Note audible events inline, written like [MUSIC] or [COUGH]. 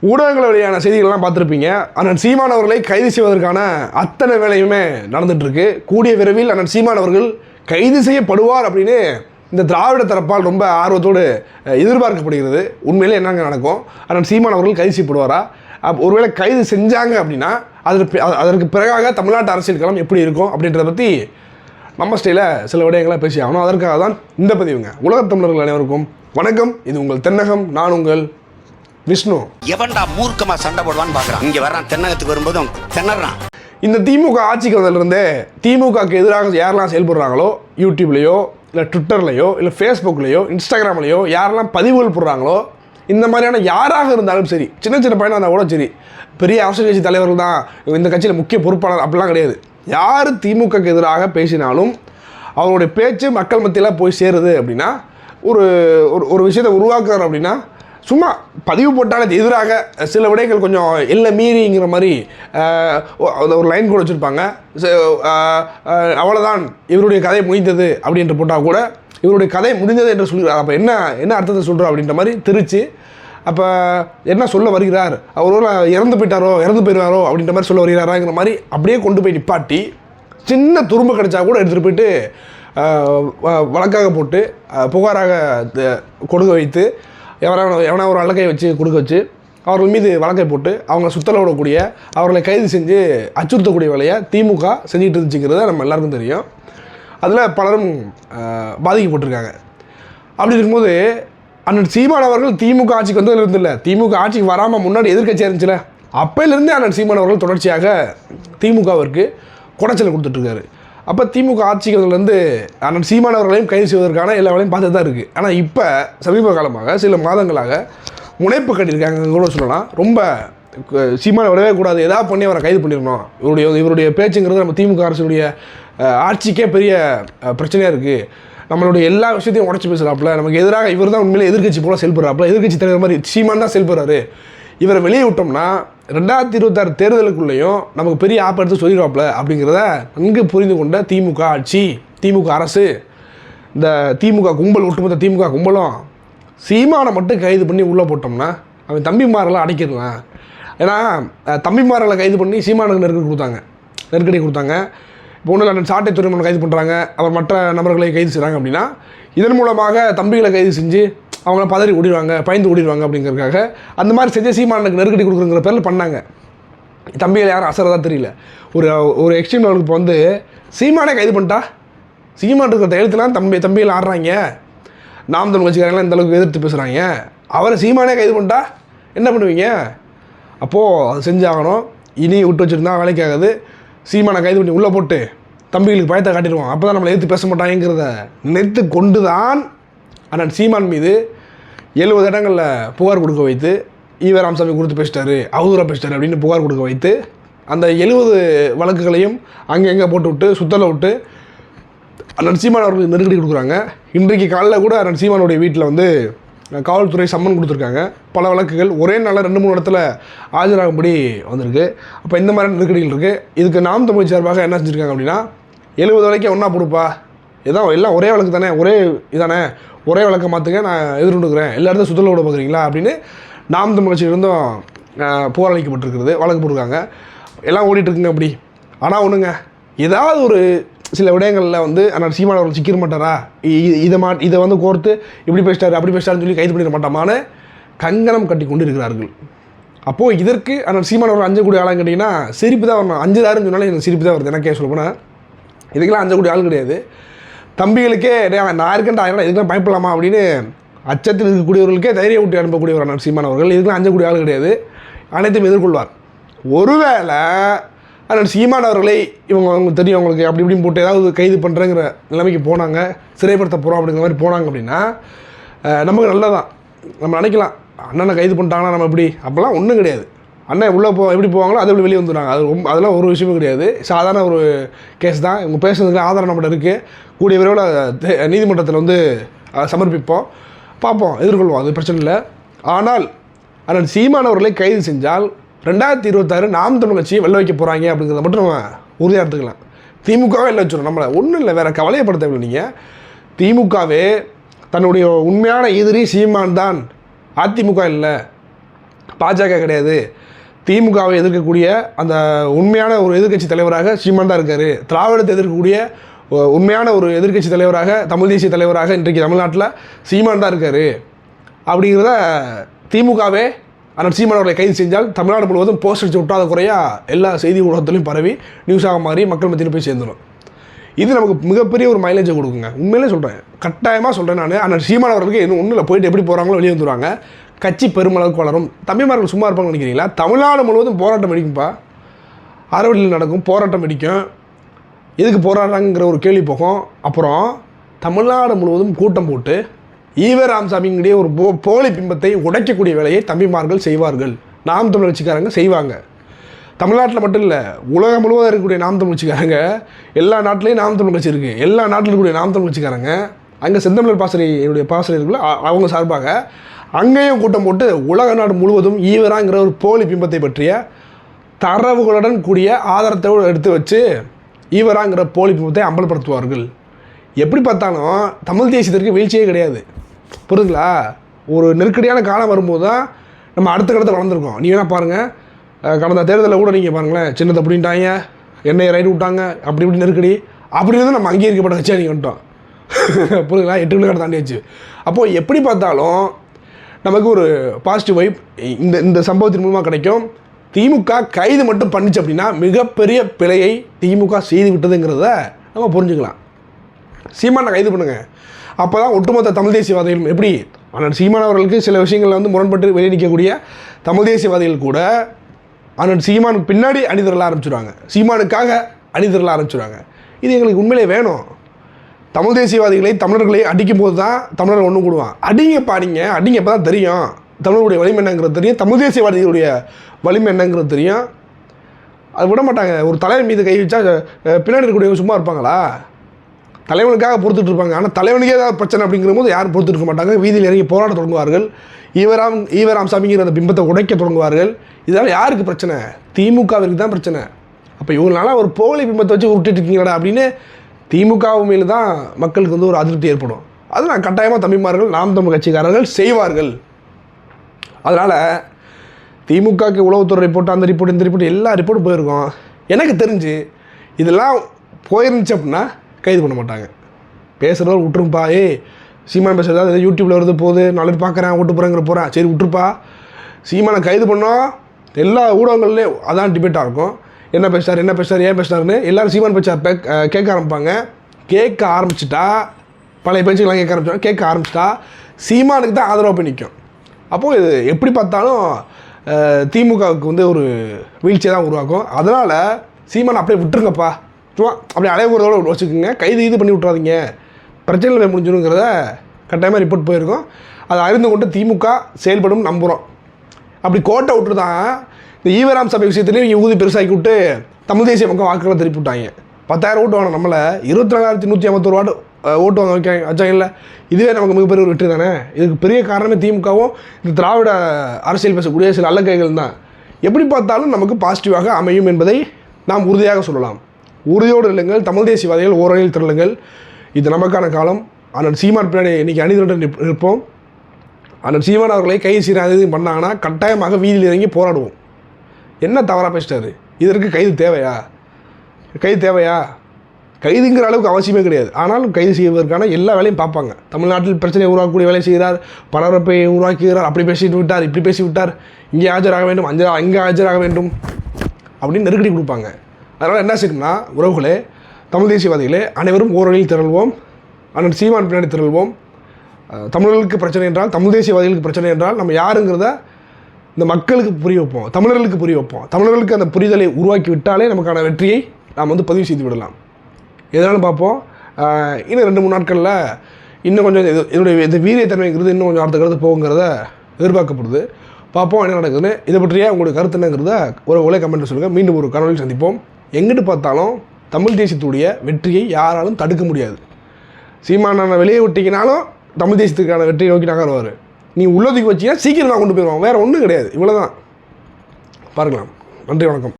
ஊடகங்கள் வழியான செய்திகள்லாம் பார்த்துருப்பீங்க. அண்ணன் சீமான் அவர்களை கைது செய்வதற்கான அத்தனை வேலையுமே நடந்துகிட்ருக்கு கூடிய விரைவில் அண்ணன் சீமான் அவர்கள் கைது செய்யப்படுவார் அப்படின்னு இந்த திராவிட தரப்பால் ரொம்ப ஆர்வத்தோடு எதிர்பார்க்கப்படுகிறது. உண்மையிலே என்னங்க நடக்கும்? அண்ணன் சீமான் அவர்கள் கைது செய்யப்படுவாரா? அப் ஒருவேளை கைது செஞ்சாங்க அப்படின்னா அதற்கு அதற்கு பிறகாக தமிழ்நாட்டு அரசியல் களம் எப்படி இருக்கும் அப்படின்றத பற்றி நம்ம ஸ்டைலில் சில விடயங்களாக பேசி ஆகணும் அதற்காக தான் இந்த பதிவுங்க. உலகத் தமிழர்கள் அனைவருக்கும் வணக்கம். இது உங்கள் தென்னகம். நான் உங்கள் விஷ்ணு. எவன்டா மூர்க்கமா சண்டை போடுவான்னு பாக்குறான். இங்க வர்றான் தென்னகத்துக்கு வரும்போது அவன் திணறான். இந்த திமுக ஆட்சிக்கு வந்ததுலேருந்தே திமுகக்கு எதிராக யாரெல்லாம் செயல்படுறாங்களோ யூடியூப்லேயோ இல்லை ட்விட்டர்லையோ இல்லை ஃபேஸ்புக்லேயோ இன்ஸ்டாகிராம்லேயோ யாரெல்லாம் பதிவுகள் போடுறாங்களோ இந்த மாதிரியான யாராக இருந்தாலும் சரி சின்ன சின்ன பையனாக இருந்தால் கூட சரி பெரிய அரசியல் கட்சி தலைவர்கள் தான் இந்த கட்சியில் முக்கிய பொறுப்பாளர் அப்படிலாம் கிடையாது. யார் திமுகக்கு எதிராக பேசினாலும் அவருடைய பேச்சு மக்கள் மத்தியில் போய் சேருது அப்படின்னா ஒரு ஒரு ஒரு விஷயத்தை உருவாக்குறாரு அப்படின்னா சும்மா பதிவு போட்டாலே எதிராக சில விடைகள் கொஞ்சம் இல்லை மீறிங்கிற மாதிரி ஒரு லைன் கூட வச்சுருப்பாங்க. அவ்வளோதான் இவருடைய கதை முடிந்தது அப்படின்ட்டு போட்டால் கூட இவருடைய கதை முடிந்தது என்று சொல்கிறார் அப்போ என்ன என்ன அர்த்தத்தை சொல்கிறோம் அப்படின்ற மாதிரி திருச்சு அப்போ என்ன சொல்ல வருகிறார்? அவர் இறந்து போயிட்டாரோ இறந்து போயிடுவாரோ அப்படின்ற மாதிரி சொல்ல வருகிறாராங்கிற மாதிரி அப்படியே கொண்டு போய் நிப்பாட்டி சின்ன துரும்பு கிடைச்சா கூட எடுத்துகிட்டு போயிட்டு வ- வழக்காக போட்டு புகாராக த- கொடுக்க வைத்து எவனா எவனா ஒரு வழக்கை வச்சு கொடுக்க வச்சு அவர்கள் மீது வழக்கை போட்டு அவங்க சுத்தல விடக்கூடிய அவர்களை கைது செஞ்சு அச்சுறுத்தக்கூடிய வேலையை திமுக செஞ்சுட்டு இருந்துச்சுங்கிறத நம்ம எல்லாருக்கும் தெரியும். அதில் பலரும் பாதிக்கப்பட்டிருக்காங்க. அப்படி இருக்கும்போது அண்ணன் சீமான் அவர்கள் திமுக ஆட்சிக்கு வந்ததுலேருந்து இல்லை. திமுக ஆட்சிக்கு வராமல் முன்னாடி எதிர்க்கட்சியாக இருந்துச்சுல? அப்போலேருந்தே அண்ணன் சீமான் அவர்கள் தொடர்ச்சியாக திமுகவிற்கு குடைச்சல் கொடுத்துட்ருக்காரு அப்போ திமுக ஆட்சிகள்லேருந்து வந்ததுலேருந்து அண்ணன் கைது செய்வதற்கான எல்லா வேலையும் பார்த்து தான் இருக்குது ஆனால் இப்போ சமீப காலமாக சில மாதங்களாக முனைப்பு கட்டியிருக்காங்க கூட சொல்லலாம். ரொம்ப சீமான விடவே கூடாது. ஏதாவது பண்ணி அவரை கைது பண்ணிடணும். இவருடைய இவருடைய பேச்சுங்கிறது நம்ம திமுக அரசுடைய ஆட்சிக்கே பெரிய பிரச்சனையாக இருக்குது நம்மளுடைய எல்லா விஷயத்தையும் உடச்சி பேசுகிறாப்புல நமக்கு எதிராக இவர் தான் உண்மையிலே எதிர்க்கட்சி போல செயல்படுறாப்புல. எதிர்கட்சி தலைவர் மாதிரி சீமான் தான் செயல்படுறாரு. இவரை வெளியே விட்டோம்னா ரெண்டாயிரத்தி இருபத்தாறு தேர்தலுக்குள்ளேயும் நமக்கு பெரிய ஆப் எடுத்து சொல்லிடுவாப்ல அப்படிங்கிறத நன்கு புரிந்து கொண்ட திமுக ஆட்சி திமுக அரசு இந்த திமுக கும்பல் ஒட்டுமொத்த திமுக கும்பலும் சீமானை மட்டும் கைது பண்ணி உள்ளே போட்டோம்னா அவன் தம்பிமாரெல்லாம் அடைக்கிடலாம் ஏன்னா தம்பிமார்களை கைது பண்ணி சீமானுக்கு நெருக்கடி கொடுத்தாங்க. நெருக்கடி கொடுத்தாங்க. இப்போ ஒன்றும் இல்லை சாட்டை துறைமுகம் கைது பண்ணுறாங்க அவர் மற்ற நபர்களை கைது செய்கிறாங்க அப்படின்னா இதன் மூலமாக தம்பிகளை கைது செஞ்சு அவங்கள பதறி ஓடிடுவாங்க பயந்து ஓடிடுவாங்க அப்படிங்கிறதுக்காக அந்த மாதிரி செஞ்சு சீமானுக்கு நெருக்கடி கொடுக்குறங்கிற பேரில் பண்ணாங்க. தம்பியில் யாரும் அசரதா தெரியல. ஒரு ஒரு எக்ஸ்ட்ரீம் லெவலுக்கு இப்போ வந்து சீமானே கைது பண்ணிட்டா? சீமான் இருக்கிற எழுத்துலாம் தம்பி தம்பியில் ஆடுறாங்க. நாம் தமிழ் கட்சிக்காரங்களாம் இந்த அளவுக்கு எதிர்த்து பேசுகிறாங்க அவரை சீமானே கைது பண்ணிட்டா? என்ன பண்ணுவீங்க? அப்போது அது செஞ்சாகணும். இனி விட்டு வச்சுருந்தா வேலைக்காகுது. சீமானை கைது பண்ணி உள்ளே போட்டு தம்பிகளுக்கு பயத்தை காட்டிடுவோம் அப்போ தான் நம்மளை எதிர்த்து பேச மாட்டாங்கிறத நினைத்து கொண்டு தான் அண்ணன் சீமான் மீது எழுபது இடங்களில் புகார் கொடுக்க வைத்து ஈவ ராமசாமி கொடுத்து பேசிட்டாரு அவதூறாக பேசிட்டாரு அப்படின்னு புகார் கொடுக்க வைத்து அந்த எழுபது வழக்குகளையும் அங்கே எங்கே போட்டு விட்டு சுத்தலை விட்டு அண்ணன் சீமான் அவர்களுக்கு நெருக்கடி கொடுக்குறாங்க. இன்றைக்கு காலைல கூட அண்ணன் சீமானுடைய வீட்டில் வந்து காவல்துறை சம்மன் கொடுத்துருக்காங்க. பல வழக்குகள் ஒரே நாளில் ரெண்டு மூணு இடத்துல ஆஜராகும்படி வந்திருக்கு. அப்போ இந்த மாதிரியான நெருக்கடிகள் இருக்குது இதுக்கு நாம் தமிழ் சார்பாக என்ன செஞ்சுருக்காங்க அப்படின்னா எழுபது வரைக்கும் ஒன்றா கொடுப்பா இதான் எல்லாம் ஒரே வழக்கு தானே ஒரே இதானே ஒரே வழக்கை மாற்றுங்க நான் எதிர்கொண்டுக்கிறேன். எல்லா இடத்தையும் சுத்தல விட பார்க்குறீங்களா அப்படின்னு நாம் தமிழ் கட்சியிலிருந்தும் வழக்கு போட்டிருக்காங்க. எல்லாம் ஓடிட்டுருக்குங்க அப்படி. ஆனால் ஒன்றுங்க ஏதாவது ஒரு சில விடயங்களில் வந்து ஆனால் சீமான அவர்கள் சிக்கிற மாட்டாரா? இ- இதை மா இதை வந்து கோர்த்து இப்படி பேசிட்டாரு அப்படி பேசிட்டாருன்னு சொல்லி கைது பண்ணிட மாட்டாமான்னு கங்கணம் கட்டி கொண்டு இருக்கிறார்கள் அப்போது இதற்கு ஆனால் சீமான அவர்கள் அஞ்சக்கூடிய ஆளான்னு கேட்டிங்கன்னா சிரிப்பு தான் வரணும். அஞ்சுதாருன்னு சொன்னாலே எனக்கு சிரிப்பு தான் வருது. எனக்கே சொல்ல போனால் இதுக்கெல்லாம் அஞ்சக்கூடிய ஆள் கிடையாது. தம்பிகளுக்கே அவன் நான் இருக்கேன் ஆயிரம் இதுக்கெல்லாம் பயப்படலாமா அப்படின்னு அச்சத்தில் இருக்கக்கூடியவர்களுக்கே தைரிய ஊட்டி அனுப்பக்கூடியவர் அண்ணன் சீமான் அவர்கள். இதுக்கெல்லாம் அஞ்சக்கூடிய ஆள் கிடையாது. அனைத்தையும் எதிர்கொள்வார். ஒருவேளை ஆனால் சீமான் அவர்களை இவங்க அவங்க தெரியும் அவங்களுக்கு அப்படி இப்படின்னு போட்டு ஏதாவது கைது பண்ணுறேங்கிற நிலைமைக்கு போனாங்க சிறைப்படுத்த போகிறோம் அப்படிங்கிற மாதிரி போனாங்க அப்படின்னா நமக்கு நல்லதான் நம்ம நினைக்கலாம் அண்ணனை கைது பண்ணிட்டாங்கன்னா நம்ம எப்படி? அப்போல்லாம் ஒன்றும் கிடையாது. அண்ணன் உள்ளே போ எப்படி போவாங்களோ அதை வெளியே வந்துடுறாங்க அது ரொம்ப அதெல்லாம் ஒரு விஷயமும் கிடையாது. சாதாரண ஒரு கேஸ் தான். இவங்க பேசுனதுக்கு ஆதாரம் நம்மகிட்ட இருக்குது கூடிய விரைவில் தே- நீதிமன்றத்தில் வந்து சமர்ப்பிப்போம். பார்ப்போம் எதிர்கொள்வோம் அது பிரச்சனை இல்லை. ஆனால் அண்ணன் சீமான் அவர்களை கைது செஞ்சால் ரெண்டாயிரத்தி இருபத்தாறு நாம் தமிழ் கட்சியை வெள்ள வைக்க போகிறாங்க அப்படிங்கிறத மட்டும் நம்ம உறுதியாக எடுத்துக்கலாம். திமுகவே இல்லை வச்சிடும் நம்மளை. ஒன்றும் இல்லை வேறு கவலையப்படுத்த தேவையில்லை நீங்கள் திமுகவே தன்னுடைய உண்மையான எதிரி சீமான் தான். அதிமுக இல்லை. பாஜக கிடையாது. திமுகவை எதிர்க்கக்கூடிய அந்த உண்மையான ஒரு எதிர்க்கட்சி தலைவராக சீமான் தான் இருக்கார். திராவிடத்தை எதிர்க்கக்கூடிய உண்மையான ஒரு எதிர்க்கட்சி தலைவராக தமிழ் தேசிய தலைவராக இன்றைக்கு தமிழ்நாட்டில் சீமான் தான் இருக்கார். அப்படிங்கிறத திமுகவே அண்ணன் சீமான் அவர்களை கைது செஞ்சால் தமிழ்நாடு முழுவதும் போஸ்ட் அடிச்சு விட்டாத குறையாக எல்லா செய்தி ஊடகத்திலையும் பரவி நியூஸாக மாறி மக்கள் மத்தியில் போய் சேர்ந்துடும் இது நமக்கு மிகப்பெரிய ஒரு மைலேஜை கொடுக்குங்க. உண்மையிலே சொல்கிறேன் கட்டாயமாக சொல்கிறேன் நான். அண்ணன் சீமான் அவர்களுக்கு இன்னும் ஒன்றும் இல்லை போயிட்டு எப்படி போகிறாங்களோ வெளியே வந்துடுவாங்க கட்சி பெருமளவுக்கு வளரும் தம்பிமார்கள் சும்மா இருப்பாங்கன்னு நினைக்கிறீங்களா? தமிழ்நாடு முழுவதும் போராட்டம் அடிக்கும்ப்பா அறவழியில் நடக்கும் போராட்டம் வெடிக்கும் எதுக்கு போராடுறாங்கிற ஒரு கேள்வி போகும். அப்புறம் தமிழ்நாடு முழுவதும் கூட்டம் போட்டு ஈவ ராமசாமிங்களுடைய ஒரு போ போலி பிம்பத்தை உடைக்கக்கூடிய வேலையை தம்பிமார்கள் செய்வார்கள். நாம் தமிழ் கட்சிக்காரங்க செய்வாங்க. தமிழ்நாட்டில் மட்டும் இல்லை உலகம் முழுவதும் இருக்கக்கூடிய நாம் தமிழ் கட்சிக்காரங்க எல்லா நாட்டிலையும் நாம் தமிழ் கட்சி இருக்குது எல்லா நாட்டில் இருக்கக்கூடிய நாம் தமிழ் கட்சிக்காரங்க அங்கே செந்தமிழர் பாசறையுடைய பாசறைக்குள்ள அவங்க சார்பாக அங்கேயும் கூட்டம் போட்டு உலக நாடு முழுவதும் ஈவராங்கிற ஒரு போலி பிம்பத்தை பற்றிய தரவுகளுடன் கூடிய ஆதாரத்தோடு எடுத்து வச்சு ஈவராங்கிற போலி பிம்பத்தை அம்பலப்படுத்துவார்கள். எப்படி பார்த்தாலும் தமிழ் தேசியத்திற்கு வீழ்ச்சியே கிடையாது. புரியுதுங்களா? ஒரு நெருக்கடியான காலம் வரும்போது தான் நம்ம அடுத்த கடத்தை வளர்ந்துருக்கோம். நீ வேணால் பாருங்கள் கடந்த தேர்தலில் கூட நீங்கள் பாருங்களேன் சின்னத்தை அப்படின்ட்டாங்க என்னையை ரைடு விட்டாங்க அப்படி இப்படி நெருக்கடி. அப்படி இருந்து நம்ம அங்கீகரிக்கப்பட்ட கட்சியாக நீங்கள் வந்துட்டோம். [LAUGHS] புரியுதுங்களா? எட்டு விழுக்காடு தாண்டியாச்சு. அப்போது எப்படி பார்த்தாலும் நமக்கு ஒரு பாசிட்டிவ் வைப் இந்த இந்த சம்பவத்தின் மூலமாக கிடைக்கும். திமுக கைது மட்டும் பண்ணிச்சு அப்படின்னா மிகப்பெரிய பிழையை திமுக செய்து விட்டதுங்கிறத நம்ம புரிஞ்சுக்கலாம். சீமானை கைது பண்ணுங்க. அப்போ தான் ஒட்டுமொத்த தமிழ் தேசியவாதிகள் எப்படி ஆனால் சீமான் அவர்களுக்கு சில விஷயங்களில் வந்து முரண்பட்டு வெளியே நிற்கக்கூடிய தமிழ் தேசியவாதிகள் கூட ஆனால் சீமானுக்கு பின்னாடி அணிதிரல ஆரம்பிச்சிடுவாங்க சீமானுக்காக அணிதிரல ஆரம்பிச்சிடுவாங்க இது எங்களுக்கு உண்மையிலே வேணும். தமிழ் தேசியவாதிகளை தமிழர்களை அடிக்கும் போது தான் தமிழர் ஒன்று கூடுவான். அடிங்கப்பா பாடிங்க அடிங்க. தான் தெரியும். தமிழருடைய வலிமை என்னங்கிறது தெரியும். தமிழ் தேசியவாதிகளுடைய வலிமை என்னங்கிறது தெரியும். அது விட மாட்டாங்க. ஒரு தலைவன் மீது கை வச்சா பின்னாடி இருக்கக்கூடியவங்க சும்மா இருப்பாங்களா? தலைவனுக்காக பொறுத்துட்டு இருப்பாங்க. ஆனால் தலைவனுக்கே ஏதாவது பிரச்சனை அப்படிங்கிற போது யாரும் பொறுத்துட்டு இருக்க மாட்டாங்க. வீதியில் இறங்கி போராட தொடங்குவார்கள். ஈவராம் ஈவராம் சாமிங்கிற அந்த பிம்பத்தை உடைக்க தொடங்குவார்கள். இதனால் யாருக்கு பிரச்சனை? திமுகவிற்கு தான் பிரச்சனை. அப்போ இவ்வளோ நாளாக ஒரு போலி பிம்பத்தை வச்சு உருட்டிட்டு இருக்கீங்களா அப்படின்னு திமுகவு மேல தான் மக்களுக்கு வந்து ஒரு அதிருப்தி ஏற்படும். அது நான் கட்டாயமாக தம்பிமார்கள் நாம் தமிழ் கட்சிக்காரர்கள் செய்வார்கள். அதனால் திமுகக்கு உளவுத்துறை ரிப்போர்ட் அந்த ரிப்போர்ட் இந்த ரிப்போர்ட் எல்லா ரிப்போர்ட்டும் போயிருக்கோம். எனக்கு தெரிஞ்சு இதெல்லாம் போயிருந்துச்சு அப்படின்னா கைது பண்ண மாட்டாங்க. பேசுகிறவர் விட்டுருப்பா ஏ சீமான் பேசுகிறதா அது யூடியூப்பில் வருது போகுது. நாலு பேர் பார்க்குறேன் ஓட்டு போகிறேங்கிற போகிறேன் சரி விட்டுருப்பா சீமானை கைது பண்ணோம். எல்லா ஊடகங்கள்லேயும் அதான் டிபேட்டாக இருக்கும். என்ன பேசுறாரு என்ன பேசுறாரு ஏன் பேசுறாருன்னு எல்லாரும் சீமான் பேச்சா பே- கேட்க ஆரம்பிப்பாங்க. கேட்க ஆரம்பிச்சிட்டா பழைய பேச்சுக்கெல்லாம் கேட்க ஆரம்பிச்சோம் கேட்க ஆரம்பிச்சிட்டா சீமானுக்கு தான் ஆதரவாக போய் நிற்கும் அப்போது இது எப்படி பார்த்தாலும் திமுகவுக்கு வந்து ஒரு வீழ்ச்சியை தான் உருவாக்கும். அதனால் சீமான் அப்படியே விட்டுருங்கப்பா. சும்மா அப்படியே அலைவுறதோடு வச்சுக்கோங்க. கைது இது பண்ணி விட்றாதீங்க பிரச்சனைகள் போய் முடிஞ்சிருங்கிறத கட்டாயமாக ரிப்போர்ட் போயிருக்கோம். அதை அறிந்து கொண்டு திமுக செயல்படும் நம்புகிறோம் அப்படி கோட்டை விட்டு தான் இந்த ஈவராம் சபை விஷயத்துலேயும் இவங்க ஊதி பெருசாக்கி விட்டு தமிழ் தேசிய மக்கள் வாக்குகளை திருப்பி விட்டாங்க பத்தாயிரம் ஓட்டு வாங்க நம்மளை இருபத்தி நாலாயிரத்தி நூற்றி ஐம்பத்தொரு வாட்டு ஓட்டு வாங்க வைக்க வச்சாங்கல்ல இதுவே நமக்கு மிகப்பெரிய ஒரு வெற்றி தானே? இதுக்கு பெரிய காரணமே திமுகவும் இந்த திராவிட அரசியல் பேசக்கூடிய சில அல்லக்கைகள் தான். எப்படி பார்த்தாலும் நமக்கு பாசிட்டிவாக அமையும் என்பதை நாம் உறுதியாக சொல்லலாம். உறுதியோடு இல்லைங்கள் தமிழ் தேசியவாதிகள் ஓரணியில் திரளுங்கள். இது நமக்கான காலம். ஆனால் சீமான் பின்னாடி இன்றைக்கி அணிதிரண்டு நிற்போம். அண்ணன் சீமான் அவர்களை கை சீராக பண்ணாங்கன்னா கட்டாயமாக வீதியில் இறங்கி போராடுவோம். என்ன தவறாக பேசிட்டாரு? இதற்கு கைது தேவையா? கைது தேவையா? கைதுங்கிற அளவுக்கு அவசியமே கிடையாது. ஆனாலும் கைது செய்வதற்கான எல்லா வேலையும் பார்ப்பாங்க. தமிழ்நாட்டில் பிரச்சனையை உருவாக்கக்கூடிய வேலை செய்கிறார் பரபரப்பை உருவாக்குகிறார் அப்படி பேசிட்டு விட்டார் இப்படி பேசி விட்டார் இங்கே ஆஜராக வேண்டும் அஞ்சா அங்கே ஆஜராக வேண்டும் அப்படின்னு நெருக்கடி கொடுப்பாங்க. அதனால் என்ன செய்யணும்னா உறவுகளே தமிழ் தேசியவாதிகளே அனைவரும் ஓரணியில் திரள்வோம் அண்ணன் சீமான் பின்னாடி திரள்வோம். தமிழர்களுக்கு பிரச்சனை என்றால் தமிழ் தேசியவாதிகளுக்கு பிரச்சனை என்றால் நம்ம யாருங்கிறத இந்த மக்களுக்கு புரிய வைப்போம் தமிழர்களுக்கு புரிய வைப்போம். தமிழர்களுக்கு அந்த புரிதலை உருவாக்கி விட்டாலே நமக்கான வெற்றியை நாம் வந்து பதிவு செய்து விடலாம். எதனாலும் பார்ப்போம். இன்னும் ரெண்டு மூணு நாட்களில் இன்னும் கொஞ்சம் இது இதனுடைய இந்த வீரியத்தன்மைங்கிறது இன்னும் கொஞ்சம் அடுத்த கருத்து போகுங்கிறத எதிர்பார்க்கப்படுது. பார்ப்போம் என்ன நடக்குதுன்னு. இதை பற்றிய உங்களுடைய கருத்து என்னங்கிறத ஒரு ஒரே கமெண்ட் சொல்லுங்கள் மீண்டும் ஒரு கனவில் சந்திப்போம். எங்கிட்டு பார்த்தாலும் தமிழ் தேசியத்துடைய வெற்றியை யாராலும் தடுக்க முடியாது. சீமானான வெளியே விட்டீங்கனாலும் தமிழ் தேசத்துக்கான வெற்றியை நோக்கி நகர்வார். நீ உள்ளதுக்கு வச்சீங்கன்னா சீக்கிரம் நான் கொண்டு போயிடுவான் வேறு ஒன்றும் கிடையாது. இவ்வளோ தான் பாருங்களாம் நன்றி வணக்கம்.